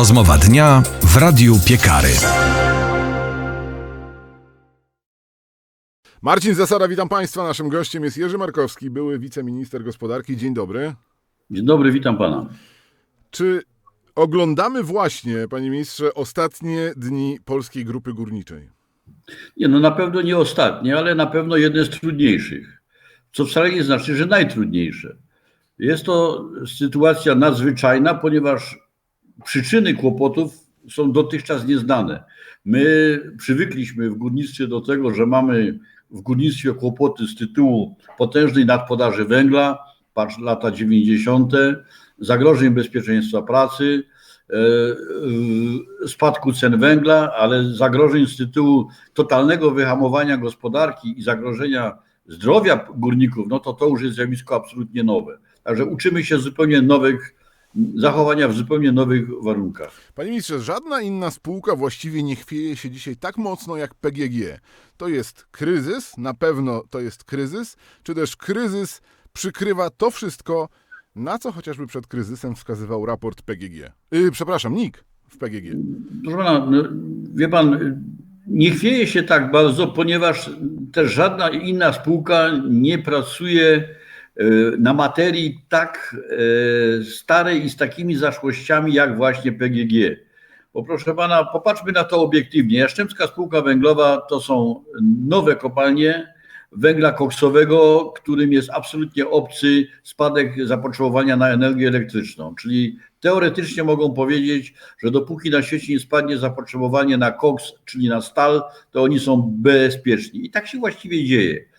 Rozmowa dnia w Radiu Piekary. Marcin Zasada, witam Państwa. Naszym gościem jest Jerzy Markowski, były wiceminister gospodarki. Dzień dobry. Dzień dobry, witam pana. Czy oglądamy właśnie, panie ministrze, ostatnie dni Polskiej Grupy Górniczej? Nie, no na pewno nie ostatnie, ale na pewno jedne z trudniejszych. Co wcale nie znaczy, że najtrudniejsze. Jest to sytuacja nadzwyczajna, ponieważ przyczyny kłopotów są dotychczas nieznane. My przywykliśmy w górnictwie do tego, że mamy w górnictwie kłopoty z tytułu potężnej nadpodaży węgla, patrz lata 90., zagrożeń bezpieczeństwa pracy, e, spadku cen węgla, ale zagrożeń z tytułu totalnego wyhamowania gospodarki i zagrożenia zdrowia górników, no to to już jest zjawisko absolutnie nowe. Także uczymy się zupełnie nowych zachowania w zupełnie nowych warunkach. Panie ministrze, żadna inna spółka właściwie nie chwieje się dzisiaj tak mocno jak PGG. To jest kryzys, na pewno to jest kryzys, czy też kryzys przykrywa to wszystko, na co chociażby przed kryzysem wskazywał raport PGG. Yy, przepraszam, NIK w PGG. Proszę pana, no, wie pan, nie chwieje się tak bardzo, ponieważ też żadna inna spółka nie pracuje na materii tak e, starej i z takimi zaszłościami jak właśnie PGG. Bo proszę pana, popatrzmy na to obiektywnie. Jaszczębska Spółka Węglowa to są nowe kopalnie węgla koksowego, którym jest absolutnie obcy spadek zapotrzebowania na energię elektryczną. Czyli teoretycznie mogą powiedzieć, że dopóki na świecie nie spadnie zapotrzebowanie na koks, czyli na stal, to oni są bezpieczni. I tak się właściwie dzieje.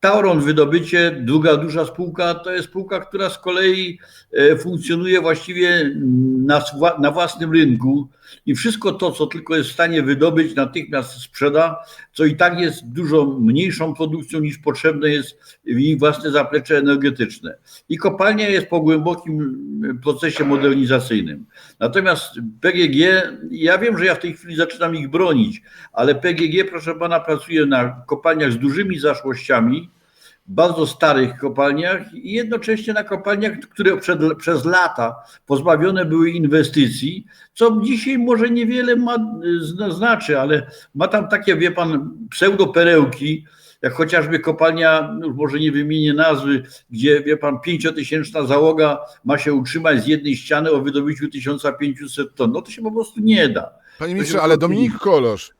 Tauron Wydobycie, druga duża spółka, to jest spółka, która z kolei e, funkcjonuje właściwie na, na, własnym rynku i wszystko to, co tylko jest w stanie wydobyć, natychmiast sprzeda, co i tak jest dużo mniejszą produkcją niż potrzebne jest w jej własne zaplecze energetyczne. I kopalnia jest po głębokim procesie modernizacyjnym. Natomiast PGG, ja wiem, że ja w tej chwili zaczynam ich bronić, ale PGG, proszę pana, pracuje na kopalniach z dużymi zaszłościami, bardzo starych kopalniach i jednocześnie na kopalniach, które przed, przez lata pozbawione były inwestycji, co dzisiaj może niewiele ma, znaczy, ale ma tam takie, wie pan, pseudoperełki, jak chociażby kopalnia, już może nie wymienię nazwy, gdzie, wie pan, pięciotysięczna załoga ma się utrzymać z jednej ściany o wydobyciu 1500 ton. No to się po prostu nie da. Panie ministrze, ale Dominik Kolosz,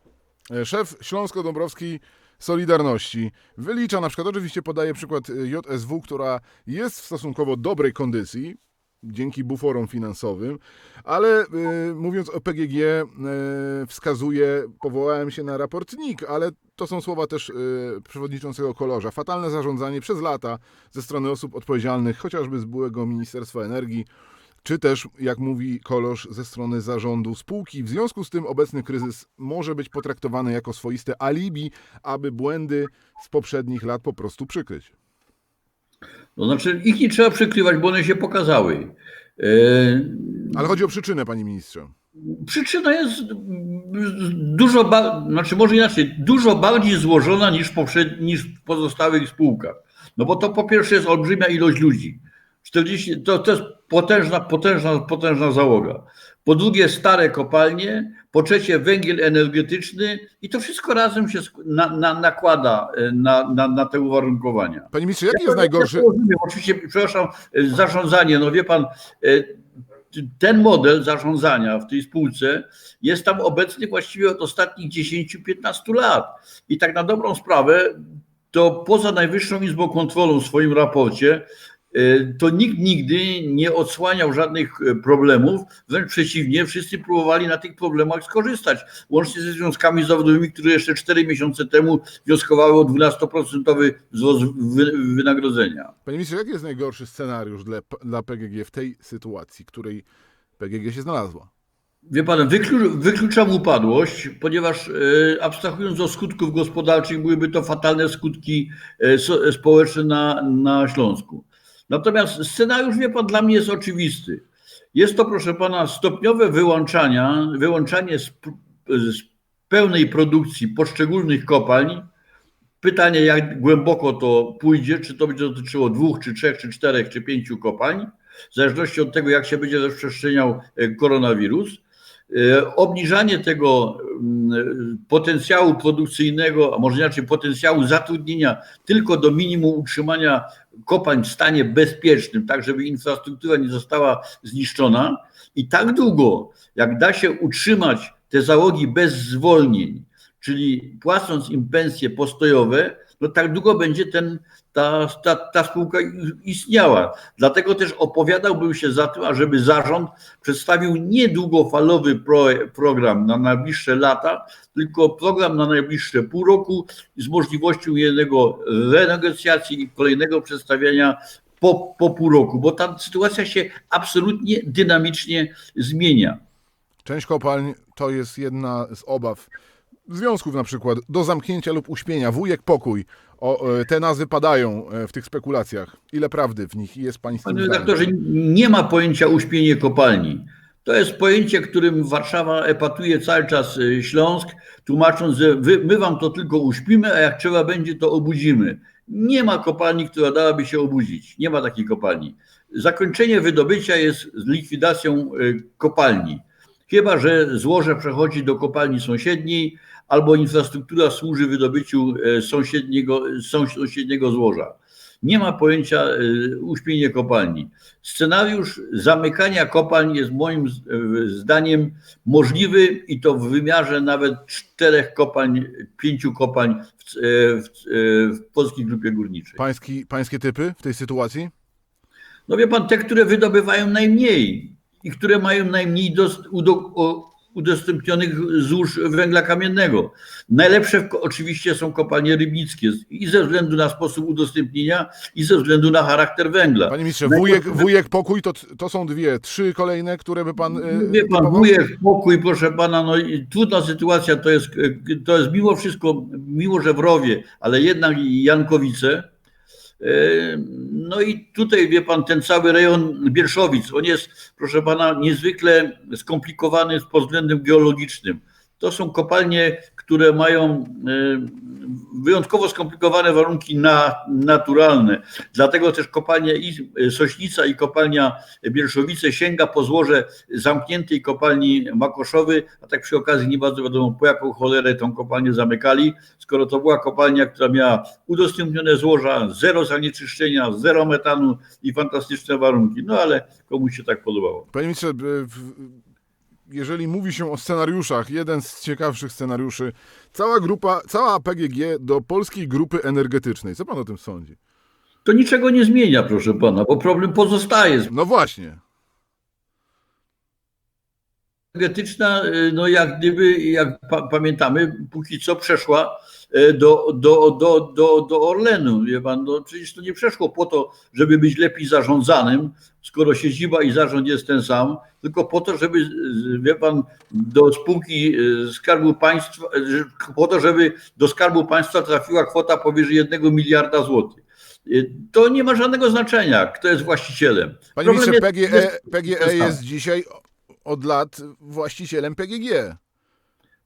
szef Śląsko-Dąbrowskiej Solidarności. Wylicza na przykład, oczywiście podaje przykład y, JSW, która jest w stosunkowo dobrej kondycji, dzięki buforom finansowym, ale y, mówiąc o PGG y, wskazuje, powołałem się na raport NIK, ale to są słowa też y, przewodniczącego Kolorza. Fatalne zarządzanie przez lata ze strony osób odpowiedzialnych, chociażby z byłego Ministerstwa Energii, czy też, jak mówi Kolosz, ze strony zarządu spółki. W związku z tym obecny kryzys może być potraktowany jako swoiste alibi, aby błędy z poprzednich lat po prostu przykryć. To znaczy, ich nie trzeba przykrywać, bo one się pokazały. E, Ale chodzi o przyczynę, panie ministrze. Przyczyna jest dużo, znaczy może inaczej, dużo bardziej złożona niż, poprzed, niż w pozostałych spółkach. No bo to po pierwsze jest olbrzymia ilość ludzi. 40, to, to jest potężna, potężna, potężna załoga. Po drugie stare kopalnie, po trzecie węgiel energetyczny i to wszystko razem się na, na, nakłada e, na, na, na, te uwarunkowania. Panie ministrze, jaki jest najgorszy? Oczywiście, przepraszam, e, zarządzanie, no wie pan, e, ten model zarządzania w tej spółce jest tam obecny właściwie od ostatnich 10-15 lat. I tak na dobrą sprawę, to poza Najwyższą Izbą Kontrolą w swoim raporcie to nikt nigdy nie odsłaniał żadnych e, problemów, wręcz przeciwnie, wszyscy próbowali na tych problemach skorzystać, łącznie ze związkami zawodowymi, które jeszcze 4 miesiące temu wnioskowały o 12% wzrost wynagrodzenia. Panie ministrze, jaki jest najgorszy scenariusz dla, dla PGG w tej sytuacji, której PGG się znalazła? Wie pan, wykluczam upadłość, ponieważ e, abstrahując od skutków gospodarczych, byłyby to fatalne skutki społeczne na, na Śląsku. Natomiast scenariusz, wie pan, dla mnie jest oczywisty. Jest to, proszę pana, stopniowe wyłączania, wyłączanie z, z pełnej produkcji poszczególnych kopalń. Pytanie, jak głęboko to pójdzie, czy to będzie dotyczyło dwóch, czy trzech, czy czterech, czy pięciu kopalń. w zależności od tego, jak się będzie rozprzestrzeniał e, koronawirus. E, Obniżanie tego mm, potencjału produkcyjnego, a może inaczej potencjału zatrudnienia tylko do minimum utrzymania kopalń w stanie bezpiecznym, tak żeby infrastruktura nie została zniszczona. I tak długo, jak da się utrzymać te załogi bez zwolnień, czyli płacąc im pensje postojowe, no tak długo będzie ten, ta, ta, ta spółka istniała. Dlatego też opowiadałbym się za tym, ażeby zarząd przedstawił nie długofalowy pro, program na najbliższe lata, tylko program na najbliższe pół roku z możliwością jednego renegocjacji i kolejnego przedstawiania po, po pół roku, bo ta sytuacja się absolutnie dynamicznie zmienia. Część kopalń to jest jedna z obaw związków na przykład do zamknięcia lub uśpienia. Wujek pokój. O, e, te nazwy padają e, w tych spekulacjach. Ile prawdy w nich jest pańskim Panie redaktorze, nie ma pojęcia uśpienie kopalni. To jest pojęcie, którym Warszawa epatuje cały czas y, Śląsk, tłumacząc, że wy, my wam to tylko uśpimy, a jak trzeba będzie, to obudzimy. Nie ma kopalni, która dałaby się obudzić. Nie ma takiej kopalni. Zakończenie wydobycia jest z likwidacją kopalni. Chyba, że złoże przechodzi do kopalni sąsiedniej, albo infrastruktura służy wydobyciu e, sąsiedniego, sąsiedniego złoża. Nie ma pojęcia e, uśpienie kopalni. Scenariusz zamykania kopalń jest moim zdaniem możliwy i to w wymiarze nawet czterech kopalń, pięciu kopalń w, e, w, w polskiej grupie górniczej. Pański, pańskie typy w tej sytuacji? No wie pan, te, które wydobywają najmniej i które mają najmniej dos, udo, o, udostępnionych złóż węgla kamiennego. Najlepsze oczywiście są kopalnie rybnickie i ze względu na sposób udostępnienia i ze względu na charakter węgla. Panie ministrze, wujek, wujek pokój to, to są dwie, trzy kolejne, które by pan. e, Wie pan, typował? wujek, pokój, proszę pana, no i trudna sytuacja to jest, to jest mimo wszystko, miło, że w Rowie, ale jednak i Jankowice. E, No i tutaj, wie pan, ten cały rejon Bierszowic, on jest, proszę pana, niezwykle skomplikowany pod względem geologicznym. To są kopalnie, które mają e, wyjątkowo skomplikowane warunki na, naturalne. Dlatego też kopalnia i Sośnica i kopalnia Bierszowice sięga po złoże zamkniętej kopalni Makoszowy, a tak przy okazji nie bardzo wiadomo po jaką cholerę tą kopalnię zamykali, skoro to była kopalnia, która miała udostępnione złoża, zero zanieczyszczenia, zero metanu i fantastyczne warunki. No ale komuś się tak podobało. Panie ministrze, e, jeżeli mówi się o scenariuszach, jeden z ciekawszych scenariuszy, cała grupa, cała PGG do polskiej grupy energetycznej. Co pan o tym sądzi? To niczego nie zmienia, proszę pana, bo problem pozostaje. No właśnie. energetyczna, y, no jak gdyby, jak pa, pamiętamy, póki co przeszła do, do, do, do, do Orlenu. Wie pan, no przecież to nie przeszło po to, żeby być lepiej zarządzanym, skoro siedziba i zarząd jest ten sam, tylko po to, żeby, y, wie pan, do spółki y, Skarbu Państwa, y, po to, żeby do Skarbu Państwa trafiła kwota powyżej jednego miliarda złotych. Y, To nie ma żadnego znaczenia, kto jest właścicielem. Panie Problem ministrze, jest- PGE, jest- PGE jest dzisiaj od lat właścicielem PGG.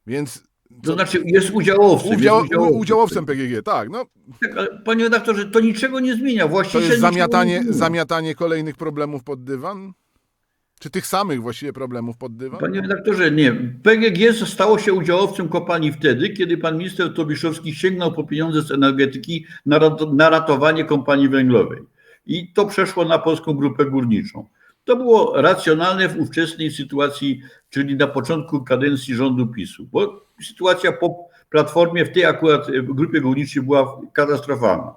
Więc To znaczy jest udziałowcem. udział, jest udziałowcem. udziałowcem PGG, tak. No, Tak, panie redaktorze, to niczego nie zmienia. to Właściciel jest niczego zamiatanie, zamiatanie kolejnych problemów pod dywan? Czy tych samych właściwie problemów pod dywan? Panie redaktorze, nie. PGG stało się udziałowcem kopalni wtedy, kiedy pan minister Tobiszowski sięgnął po pieniądze z energetyki na, na ratowanie kompanii węglowej. I to przeszło na polską grupę górniczą. To było racjonalne w ówczesnej sytuacji, czyli na początku kadencji rządu PiSu, bo sytuacja po Platformie w tej akurat e, grupie górniczej była katastrofalna.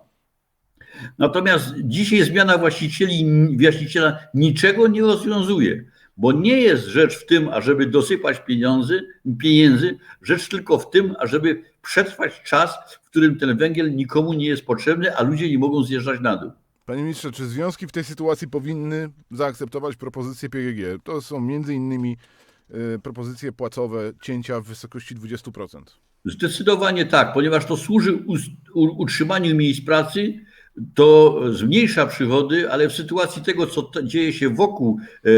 Natomiast dzisiaj zmiana właścicieli, właściciela niczego nie rozwiązuje, bo nie jest rzecz w tym, ażeby dosypać pieniądze, pieniędzy, rzecz tylko w tym, ażeby przetrwać czas, w którym ten węgiel nikomu nie jest potrzebny, a ludzie nie mogą zjeżdżać na dół. Panie ministrze, czy związki w tej sytuacji powinny zaakceptować propozycje PGG? To są między innymi y, propozycje płacowe cięcia w wysokości 20%. Zdecydowanie tak, ponieważ to służy utrzymaniu miejsc pracy, to zmniejsza przychody, ale w sytuacji tego, co dzieje się wokół e,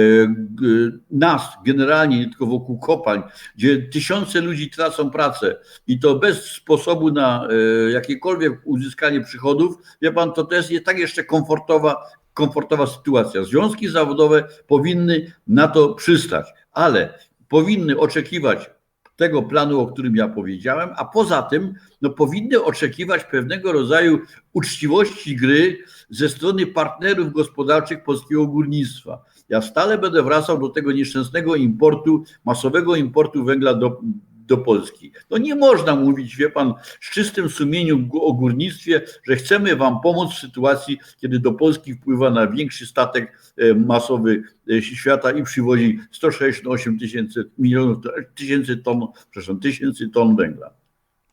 nas, generalnie nie tylko wokół kopalń, gdzie tysiące ludzi tracą pracę i to bez sposobu na e, jakiekolwiek uzyskanie przychodów, wie pan, to to jest tak jeszcze komfortowa, komfortowa sytuacja. Związki zawodowe powinny na to przystać, ale powinny oczekiwać tego planu, o którym ja powiedziałem, a poza tym no, powinny oczekiwać pewnego rodzaju uczciwości gry ze strony partnerów gospodarczych polskiego górnictwa. Ja stale będę wracał do tego nieszczęsnego importu, masowego importu węgla do, do Polski. No nie można mówić, wie pan, z czystym sumieniem o górnictwie, że chcemy wam pomóc w sytuacji, kiedy do Polski wpływa największy statek e, masowy e, świata i przywozi 168 tysięcy milionów tysięcy ton, przepraszam, tysięcy ton węgla.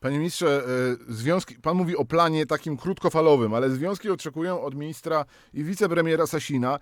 Panie ministrze, e, związki, pan mówi o planie takim krótkofalowym, ale związki oczekują od ministra i wicepremiera Sasina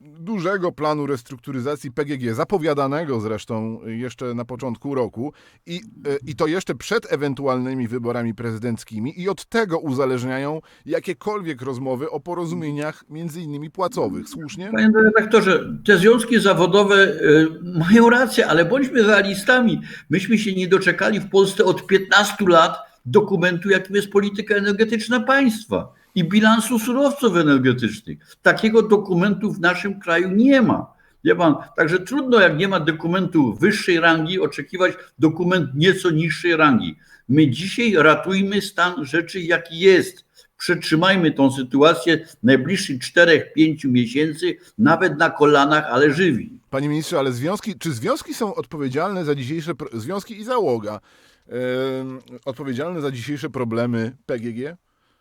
dużego planu restrukturyzacji PGG, zapowiadanego zresztą jeszcze na początku roku i, e, i to jeszcze przed ewentualnymi wyborami prezydenckimi i od tego uzależniają jakiekolwiek rozmowy o porozumieniach między innymi płacowych. Słusznie? Panie redaktorze, te związki zawodowe y, mają rację, ale bądźmy realistami. Myśmy się nie doczekali w Polsce od 15 lat dokumentu, jakim jest polityka energetyczna państwa i bilansu surowców energetycznych. Takiego dokumentu w naszym kraju nie ma. Wie pan, także trudno, jak nie ma dokumentu wyższej rangi, oczekiwać dokument nieco niższej rangi. My dzisiaj ratujmy stan rzeczy, jaki jest. Przetrzymajmy tą sytuację najbliższych 4-5 miesięcy, nawet na kolanach, ale żywi. Panie ministrze, ale związki, czy związki są odpowiedzialne za dzisiejsze, związki i załoga, em, odpowiedzialne za dzisiejsze problemy PGG?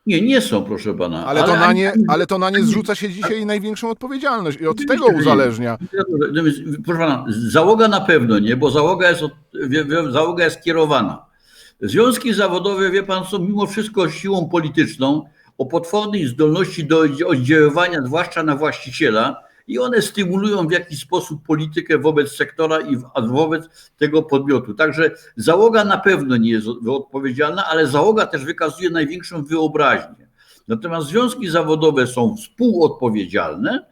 Nie, nie są, proszę pana. Ale, to na nie, ale to na nie zrzuca się dzisiaj największą odpowiedzialność i od tego uzależnia. Proszę pana, załoga na pewno nie, bo załoga jest, od, załoga jest kierowana. Związki zawodowe, wie pan, są mimo wszystko siłą polityczną o potwornej zdolności do oddziaływania, zwłaszcza na właściciela, i one stymulują w jakiś sposób politykę wobec sektora i wobec tego podmiotu. Także załoga na pewno nie jest odpowiedzialna, ale załoga też wykazuje największą wyobraźnię. Natomiast związki zawodowe są współodpowiedzialne,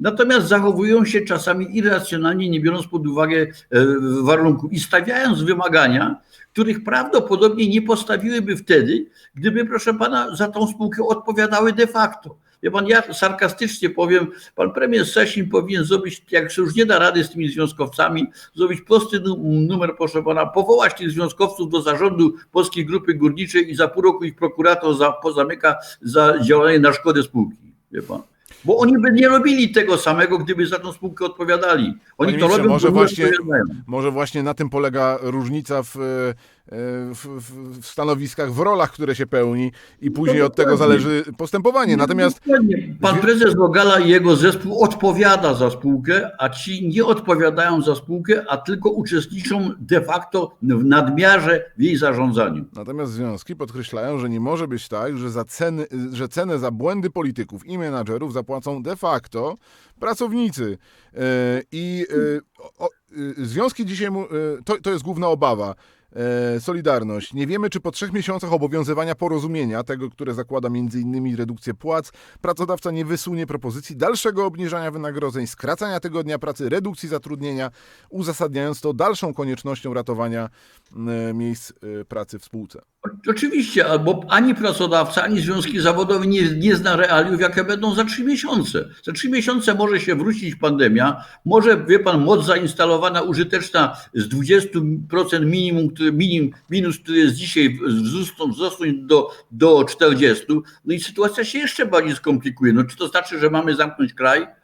natomiast zachowują się czasami irracjonalnie, nie biorąc pod uwagę e, warunków i stawiając wymagania, których prawdopodobnie nie postawiłyby wtedy, gdyby, proszę pana, za tą spółkę odpowiadały de facto. Wie pan, ja sarkastycznie powiem, pan premier Sasin powinien zrobić, jak się już nie da rady z tymi związkowcami, zrobić prosty nu- numer, proszę pana, powołać tych związkowców do zarządu Polskiej Grupy Górniczej i za pół roku ich prokurator za, pozamyka za działanie na szkodę spółki. Wie pan. Bo oni by nie robili tego samego, gdyby za tą spółkę odpowiadali. Oni Panie to robią, może właśnie-. Może właśnie na tym polega różnica w, e, w, w, w stanowiskach, w rolach, które się pełni i później od tego zależy postępowanie. Natomiast. Pan prezes Rogala i jego zespół odpowiada za spółkę, a ci nie odpowiadają za spółkę, a tylko uczestniczą de facto w nadmiarze w jej zarządzaniu. Natomiast związki podkreślają, że nie może być tak, że, za ceny, że cenę za błędy polityków i menadżerów zapłacą de facto pracownicy. E, I e, e, związki dzisiaj, e, to, to jest główna obawa. E, Solidarność. Nie wiemy, czy po trzech miesiącach obowiązywania porozumienia, tego, które zakłada m.in. redukcję płac, pracodawca nie wysunie propozycji dalszego obniżania wynagrodzeń, skracania tygodnia pracy, redukcji zatrudnienia, uzasadniając to dalszą koniecznością ratowania e, miejsc e, pracy w spółce. Oczywiście, albo ani pracodawca, ani związki zawodowe nie, nie zna realiów, jakie będą za trzy miesiące. Za trzy miesiące może się wrócić pandemia, może, wie pan, moc zainstalowana, użyteczna z 20% minimum, który, minim, minus, który jest dzisiaj, wzrosną, wzrosnąć do, do 40%, no i sytuacja się jeszcze bardziej skomplikuje. No czy to znaczy, że mamy zamknąć kraj?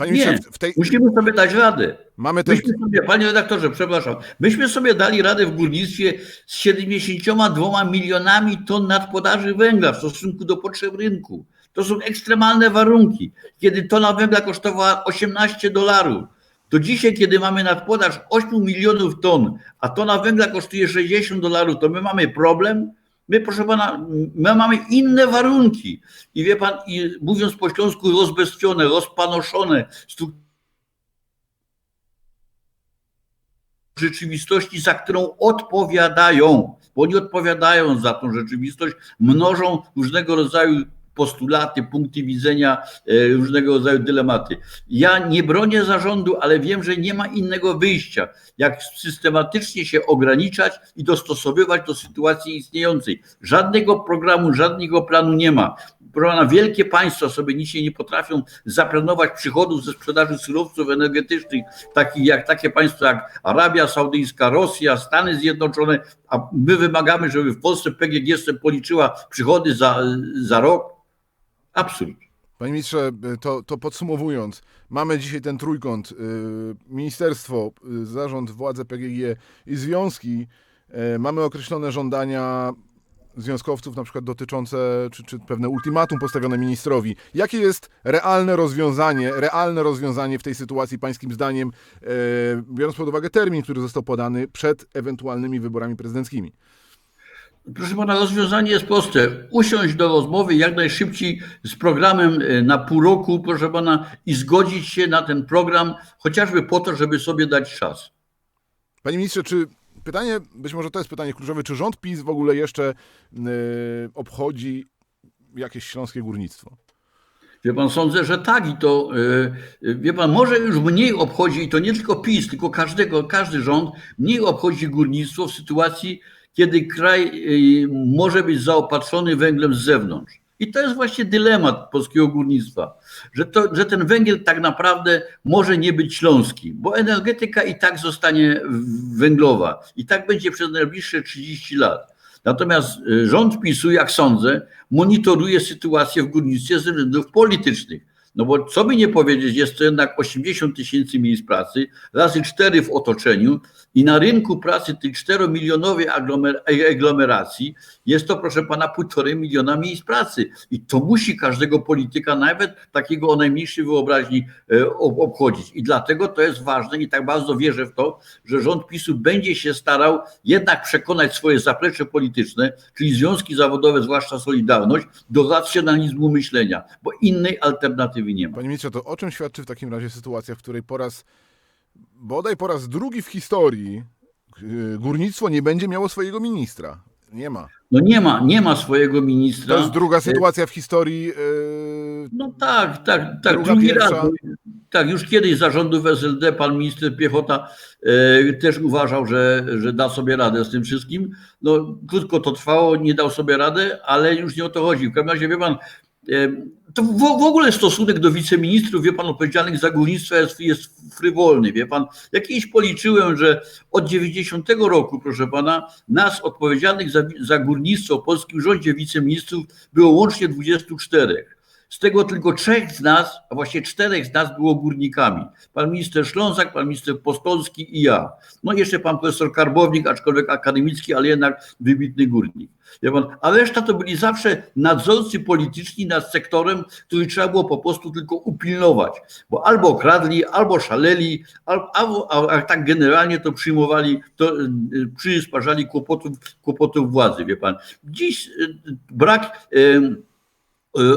Panie Nie. w tej, Musimy sobie dać radę. mamy też... Myśmy sobie, panie redaktorze, przepraszam, myśmy sobie dali radę w górnictwie z 72 milionami ton nadpodaży węgla w stosunku do potrzeb rynku. To są ekstremalne warunki. Kiedy tona węgla kosztowała 18 dolarów, to dzisiaj, kiedy mamy nadpodaż 8 milionów ton, a tona węgla kosztuje 60 dolarów, to my mamy problem. My, proszę pana, my mamy inne warunki. I wie pan, i mówiąc po śląsku, rozbestwione, rozpanoszone struktury rzeczywistości, za którą odpowiadają, bo oni odpowiadają za tą rzeczywistość, mnożą różnego rodzaju postulaty, punkty widzenia, e, różnego rodzaju dylematy. Ja nie bronię zarządu, ale wiem, że nie ma innego wyjścia, jak systematycznie się ograniczać i dostosowywać do sytuacji istniejącej. Żadnego programu, żadnego planu nie ma. Prowana, wielkie państwa sobie nic nie potrafią zaplanować przychodów ze sprzedaży surowców energetycznych, takich jak takie państwa jak Arabia Saudyjska, Rosja, Stany Zjednoczone, a my wymagamy, żeby w Polsce PGG policzyła przychody za, za rok. Absurd. Panie ministrze, to, to podsumowując, mamy dzisiaj ten trójkąt, y, ministerstwo, y, zarząd, władze PGG i związki. Y, Mamy określone żądania związkowców, na przykład dotyczące, czy, czy pewne ultimatum postawione ministrowi. Jakie jest realne rozwiązanie, realne rozwiązanie w tej sytuacji pańskim zdaniem, biorąc pod uwagę termin, który został podany przed ewentualnymi wyborami prezydenckimi? Proszę pana, rozwiązanie jest proste. Usiąść do rozmowy jak najszybciej z programem e, na pół roku, proszę pana, i zgodzić się na ten program, chociażby po to, żeby sobie dać czas. Panie ministrze, czy pytanie, być może to jest pytanie kluczowe, czy rząd PiS w ogóle jeszcze e, obchodzi jakieś śląskie górnictwo? Wie pan, sądzę, że tak i to, e, wie pan, może już mniej obchodzi, i to nie tylko PiS, tylko każdego, każdy rząd, mniej obchodzi górnictwo w sytuacji, kiedy kraj e, może być zaopatrzony węglem z zewnątrz. I to jest właśnie dylemat polskiego górnictwa, że, to, że ten węgiel tak naprawdę może nie być śląski, bo energetyka i tak zostanie węglowa i tak będzie przez najbliższe 30 lat. Natomiast e, rząd PiSu, jak sądzę, monitoruje sytuację w górnictwie ze względów politycznych. No bo co by nie powiedzieć, jest to jednak 80 tysięcy miejsc pracy, razy 4 w otoczeniu i na rynku pracy tej 4-milionowej aglomeracji jest to, proszę pana, półtorej miliona miejsc pracy. I to musi każdego polityka, nawet takiego o najmniejszej wyobraźni, e, obchodzić. I dlatego to jest ważne i tak bardzo wierzę w to, że rząd PiSu będzie się starał jednak przekonać swoje zaplecze polityczne, czyli związki zawodowe, zwłaszcza Solidarność, do racjonalizmu myślenia, bo innej alternatywy nie ma. Panie ministrze, to o czym świadczy w takim razie sytuacja, w której po raz, bodaj po raz drugi w historii yy, górnictwo nie będzie miało swojego ministra? Nie ma. No nie ma, nie ma swojego ministra. To jest druga sytuacja w historii. Yy, No tak, tak, tak. Druga, Drugi pierwsza. raz. Tak, już kiedyś zarządów SLD pan minister Piechota e, też uważał, że, że da sobie radę z tym wszystkim. No krótko to trwało, nie dał sobie radę, ale już nie o to chodzi. W każdym razie, wie pan, e, to w, w ogóle stosunek do wiceministrów, wie pan, odpowiedzialnych za górnictwo jest, jest frywolny, wie pan. Ja kiedyś policzyłem, że od 90 roku, proszę pana, nas odpowiedzialnych za, za górnictwo w polskim rządzie wiceministrów było łącznie 24. Z tego tylko trzech z nas, a właściwie czterech z nas było górnikami. Pan minister Ślązak, pan minister Postolski i ja. No jeszcze pan profesor Karbownik, aczkolwiek akademicki, ale jednak wybitny górnik. A reszta to byli zawsze nadzorcy polityczni nad sektorem, który trzeba było po prostu tylko upilnować. Bo albo kradli, albo szaleli, albo, a, a tak generalnie to przyjmowali, to y, przysparzali kłopotów, kłopotów władzy, wie pan. Dziś y, brak... Y,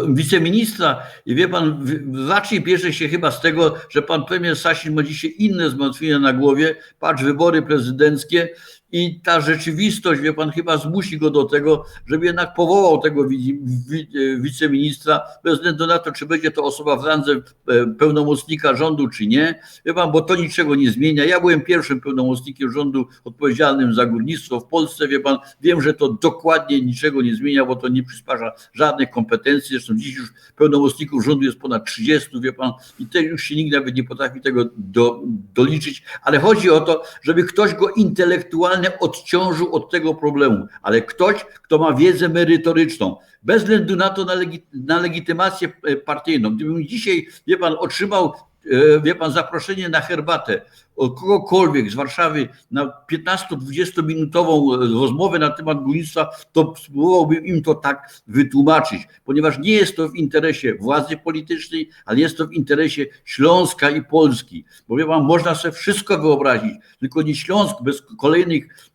wiceministra i wie pan, raczej bierze się chyba z tego, że pan premier Sasin ma dzisiaj inne zmartwienia na głowie, patrz, wybory prezydenckie i ta rzeczywistość, wie pan, chyba zmusi go do tego, żeby jednak powołał tego wi- wi- wiceministra, bez względu na to, czy będzie to osoba w randze e, pełnomocnika rządu, czy nie. Wie pan, bo to niczego nie zmienia. Ja byłem pierwszym pełnomocnikiem rządu odpowiedzialnym za górnictwo w Polsce, wie pan, wiem, że to dokładnie niczego nie zmienia, bo to nie przysparza żadnych kompetencji. Zresztą dziś już pełnomocników rządu jest ponad 30, wie pan, i te już się nikt nawet nie potrafi tego do, doliczyć, ale chodzi o to, żeby ktoś go intelektualnie odciążył od tego problemu, ale ktoś, kto ma wiedzę merytoryczną, bez względu na to, na, legi, na legitymację e, partyjną. Gdybym dzisiaj, wie pan, otrzymał, e, wie pan, zaproszenie na herbatę od kogokolwiek z Warszawy na 15-20 minutową rozmowę na temat górnictwa, to spróbowałbym im to tak wytłumaczyć, ponieważ nie jest to w interesie władzy politycznej, ale jest to w interesie Śląska i Polski. Bo wie pan, można sobie wszystko wyobrazić, tylko nie Śląsk bez kolejnych,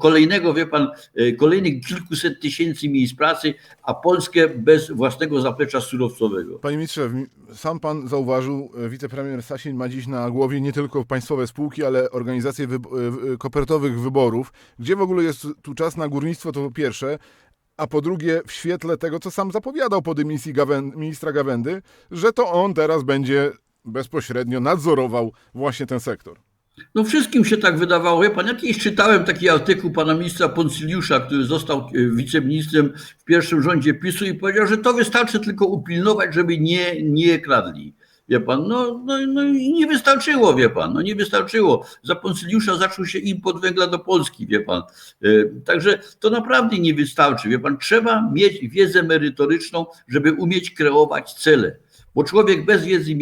kolejnego, wie pan, kolejnych kilkuset tysięcy miejsc pracy, a Polskę bez własnego zaplecza surowcowego. Panie ministrze, sam pan zauważył, e, wicepremier Sasin ma dziś na głowie nie tylko państwowe spółki, ale organizacje wybo- e, kopertowych wyborów. Gdzie w ogóle jest tu czas na górnictwo, to po pierwsze, a po drugie w świetle tego, co sam zapowiadał po dymisji ministra Gawędy, że to on teraz będzie bezpośrednio nadzorował właśnie ten sektor. No wszystkim się tak wydawało. Wie pan, ja kiedyś czytałem taki artykuł pana ministra Poncyliusza, który został e, wiceministrem w pierwszym rządzie PiSu i powiedział, że to wystarczy tylko upilnować, żeby nie, nie kradli. Wie pan, no, no, no i nie wystarczyło, wie pan, no nie wystarczyło. Za Poncyliusza zaczął się import węgla do Polski, wie pan. E, Także to naprawdę nie wystarczy, wie pan. Trzeba mieć wiedzę merytoryczną, żeby umieć kreować cele. Bo człowiek bez wiedzy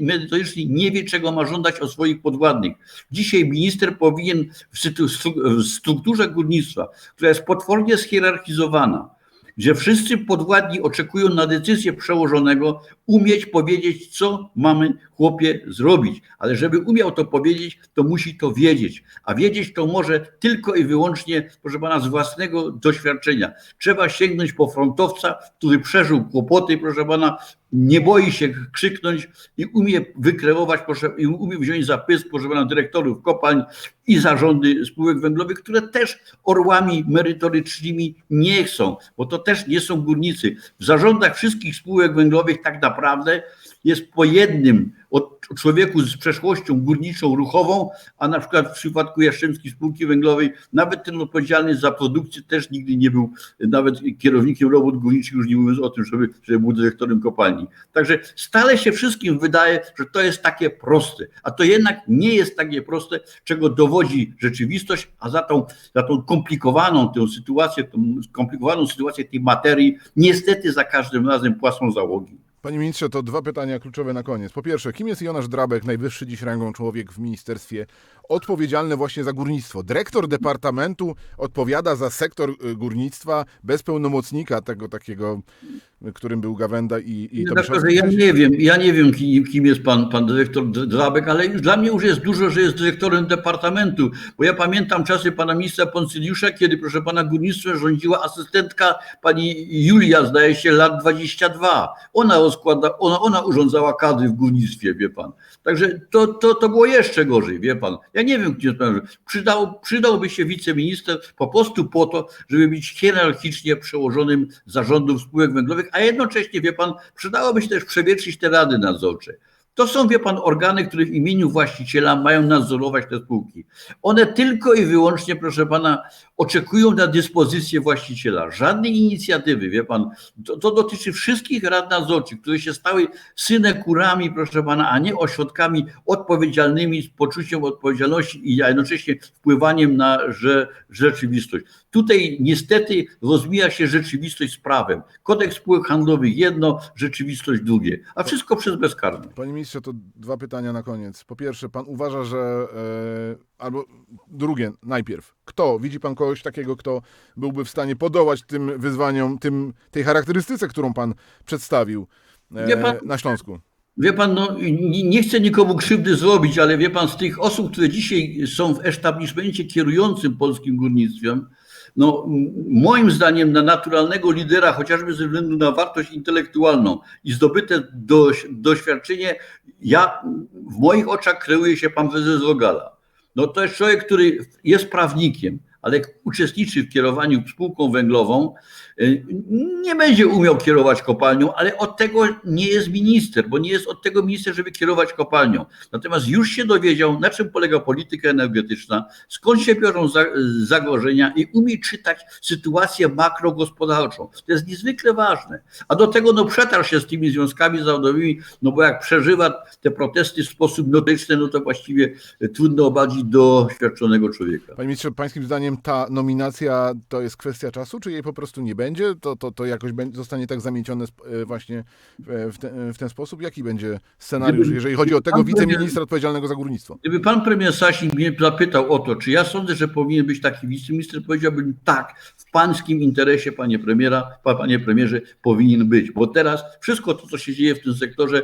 merytorycznej, nie wie, czego ma żądać od swoich podwładnych. Dzisiaj minister powinien w strukturze górnictwa, która jest potwornie schierarchizowana, gdzie wszyscy podwładni oczekują na decyzję przełożonego, umieć powiedzieć, co mamy chłopie zrobić. Ale żeby umiał to powiedzieć, to musi to wiedzieć. A wiedzieć to może tylko i wyłącznie, proszę pana, z własnego doświadczenia. Trzeba sięgnąć po frontowca, który przeżył kłopoty, proszę pana, nie boi się krzyknąć i umie wykreować, i umie wziąć za pysk, dyrektorów kopalń i zarządy spółek węglowych, które też orłami merytorycznymi nie chcą, bo to też nie są górnicy. W zarządach wszystkich spółek węglowych tak naprawdę jest po jednym od człowieku z przeszłością górniczą, ruchową, a na przykład w przypadku Jastrzębskiej Spółki Węglowej nawet ten odpowiedzialny za produkcję też nigdy nie był nawet kierownikiem robót górniczych, już nie mówiąc o tym, żeby, żeby był dyrektorem kopalni. Także stale się wszystkim wydaje, że to jest takie proste, a to jednak nie jest takie proste, czego dowodzi rzeczywistość, a za tą, za tą komplikowaną tę sytuację, tą skomplikowaną sytuację tej materii, niestety za każdym razem płacą załogi. Panie ministrze, to dwa pytania kluczowe na koniec. Po pierwsze, kim jest Jonasz Drabek, najwyższy dziś rangą człowiek w ministerstwie, odpowiedzialny właśnie za górnictwo? Dyrektor departamentu odpowiada za sektor y, górnictwa bez pełnomocnika tego takiego, którym był Gawenda i, i Tobiszowski? ja nie wiem, ja nie wiem, kim, kim jest pan, pan dyrektor Drabek, ale już dla mnie już jest dużo, że jest dyrektorem departamentu, bo ja pamiętam czasy pana ministra Poncyliusza, kiedy, proszę pana, górnictwem rządziła asystentka pani Julia, zdaje się, lat 22. Ona rozkłada, ona, ona urządzała kadry w górnictwie, wie pan. Także to, to, to było jeszcze gorzej, wie pan. Ja nie wiem, gdzie. Przydał, przydałby się wiceminister po prostu po to, żeby być hierarchicznie przełożonym zarządów spółek węglowych, a jednocześnie, wie pan, przydałoby się też przewietrzyć te rady nadzorcze. To są, wie pan, organy, które w imieniu właściciela mają nadzorować te spółki. One tylko i wyłącznie, proszę pana, oczekują na dyspozycję właściciela. Żadnej inicjatywy, wie pan. To, to dotyczy wszystkich rad nadzorczych, które się stały synekurami, proszę pana, a nie ośrodkami odpowiedzialnymi, z poczuciem odpowiedzialności i jednocześnie wpływaniem na rzeczywistość. Tutaj niestety rozmija się rzeczywistość z prawem. Kodeks spółek handlowych jedno, rzeczywistość drugie, a wszystko przez bezkarność. Ministrze, to dwa pytania na koniec. Po pierwsze, pan uważa, że. E, albo drugie, najpierw. Kto? Widzi pan kogoś takiego, kto byłby w stanie podołać tym wyzwaniom, tym, tej charakterystyce, którą pan przedstawił e, pan- na Śląsku? Wie pan, no, nie, nie chcę nikomu krzywdy zrobić, ale wie pan, z tych osób, które dzisiaj są w establishmencie kierującym polskim górnictwem, no, moim zdaniem na naturalnego lidera, chociażby ze względu na wartość intelektualną i zdobyte doś, doświadczenie, ja w moich oczach kreuje się pan prezes Rogala. No to jest człowiek, który jest prawnikiem, ale uczestniczy w kierowaniu spółką węglową, y, nie będzie umiał kierować kopalnią, ale od tego nie jest minister, bo nie jest od tego minister, żeby kierować kopalnią. Natomiast już się dowiedział, na czym polega polityka energetyczna, skąd się biorą za- zagrożenia i umie czytać sytuację makrogospodarczą. To jest niezwykle ważne. A do tego no, przetarł się z tymi związkami zawodowymi, no bo jak przeżywa te protesty w sposób notyczny, no to właściwie trudno o bardziej doświadczonego człowieka. Panie ministrze, pańskim zdaniem ta nominacja to jest kwestia czasu, czy jej po prostu nie będzie? To, to, to jakoś zostanie tak zamiecione e, właśnie w, w, te, w ten sposób? Jaki będzie scenariusz, jeżeli chodzi o tego wiceministra odpowiedzialnego za górnictwo? Gdyby pan premier Sasin mnie zapytał o to, czy ja sądzę, że powinien być taki wiceminister, powiedziałbym tak, w pańskim interesie, panie premiera, pa- panie premierze, powinien być, bo teraz wszystko to, co się dzieje w tym sektorze,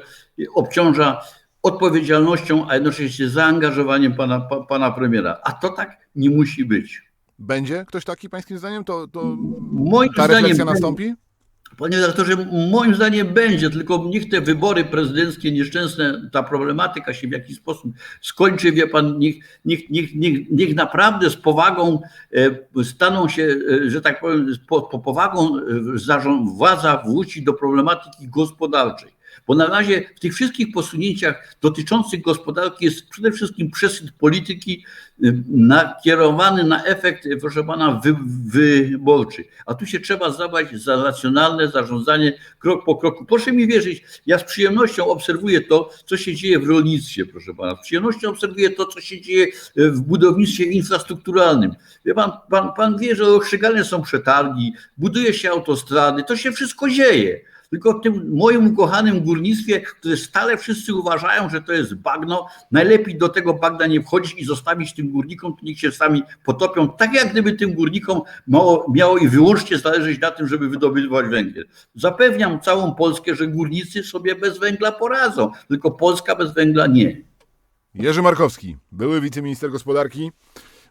obciąża odpowiedzialnością, a jednocześnie zaangażowaniem pana, pa, pana premiera. A to tak nie musi być. Będzie ktoś taki pańskim zdaniem? To, to Moim ta zdaniem refleksja nastąpi? Panie redaktorze, moim zdaniem będzie, tylko niech te wybory prezydenckie nieszczęsne, ta problematyka się w jakiś sposób skończy, wie pan, niech, niech, niech, niech, niech naprawdę z powagą e, staną się, e, że tak powiem, po, po powagą e, zarząd, władza wróci do problematyki gospodarczej. Bo na razie w tych wszystkich posunięciach dotyczących gospodarki jest przede wszystkim przesyt polityki nakierowany na efekt, proszę pana, wy, wyborczy. A tu się trzeba zabrać za racjonalne zarządzanie krok po kroku. Proszę mi wierzyć, ja z przyjemnością obserwuję to, co się dzieje w rolnictwie, proszę pana. Z przyjemnością obserwuję to, co się dzieje y, w budownictwie infrastrukturalnym. Wie pan, pan, pan wie, że rozstrzygane są przetargi, buduje się autostrady, to się wszystko dzieje. Tylko w tym moim ukochanym górnictwie, które stale wszyscy uważają, że to jest bagno, najlepiej do tego bagna nie wchodzić i zostawić tym górnikom, to niech się sami potopią, tak jak gdyby tym górnikom mało, miało i wyłącznie zależeć na tym, żeby wydobywać węgiel. Zapewniam całą Polskę, że górnicy sobie bez węgla poradzą, tylko Polska bez węgla nie. Jerzy Markowski, były wiceminister gospodarki,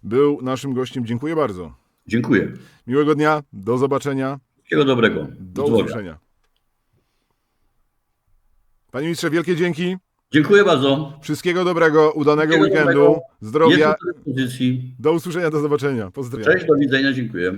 był naszym gościem. Dziękuję bardzo. Dziękuję. Miłego dnia, do zobaczenia, Wszystkiego dobrego. do Zdrowia. usłyszenia. Panie ministrze, wielkie dzięki. Dziękuję bardzo. Wszystkiego dobrego, udanego Wszystkiego weekendu, dobrego. zdrowia. Do usłyszenia, do zobaczenia. Pozdrawiam. Cześć, do widzenia, dziękuję.